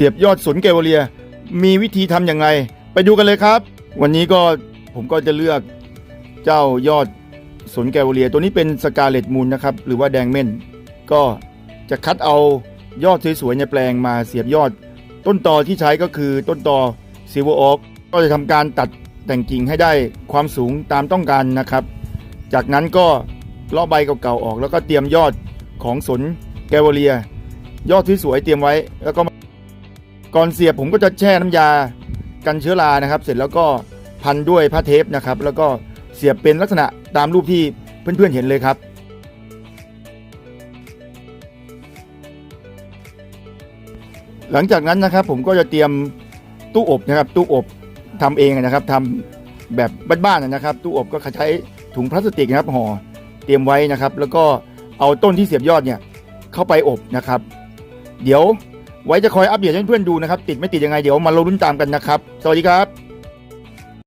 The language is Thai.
สียบยอดสนแกวเลีย มีวิธีทำอย่างไร ไปดูกันเลยครับ วันนี้ก็ผมก็จะเลือกเจ้ายอดสนแกวเลีย ตัวนี้เป็นสกาเลตมูลนะครับ หรือว่าแดงเม่น ก็จะคัดเอายอดสวยๆในแปลงมาเสียบยอด ต้นตอที่ใช้ก็คือต้นตอซิลเวอร์โอ๊กก็จะทำการตัดแต่งกิ่งให้ได้ความสูงตามต้องการนะครับ จากนั้นก็เลาะใบเก่าๆออก แล้วก็เตรียมยอดของสนแกวเลีย ยอดที่สวยเตรียมไว้แล้วก็ ก่อนเสียบผมก็จะแช่น้ำยากันเชื้อรานะครับ เสร็จแล้วก็พันด้วยผ้าเทปนะครับ แล้วก็เสียบเป็นลักษณะตามรูปที่เพื่อนๆเห็นเลยครับหลังจากนั้นนะครับผมก็จะเตรียมตู้อบนะครับตู้อบทำเองนะครับทำแบบบ้านๆนะครับ ตู้อบก็ใช้ถุงพลาสติกนะครับห่อเตรียมไว้นะครับ แล้วก็เอาต้นที่เสียบยอดเนี่ยเข้าไปอบนะครับ เดี๋ยว ไว้จะคอยอัปเดตให้เพื่อนๆดูนะครับ ติดไม่ติดยังไงเดี๋ยวมาลุ้นตามกันนะครับ สวัสดีครับ